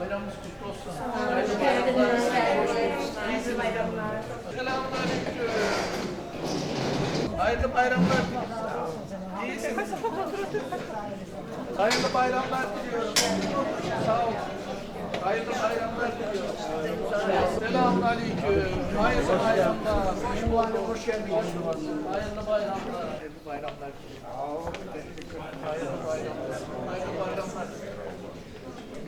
Bayramımız kutlu olsun. Hoş geldiniz. Hayırlı bayramlar. Selamun aleyküm. Hayırlı bayramlar. İyisin. Hayırlı bayramlar diliyorum. Sağ olun. Hayırlı bayramlar diliyorum. Selamun aleyküm. Hayırlı bayramlar. Hoş bulduk. Hoş geldiniz. Hayırlı bayramlar. Hayırlı bayramlar. Hayırlı bayramlar. Hayırlı bayramlar.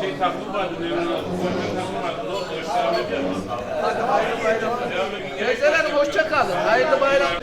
Şey takvim vardı, devre takvim vardı. Doğru, devam ediyoruz. Hayırlı bayramlar. Gözler Hanım hoşça kalın. Hayırlı bayramlar.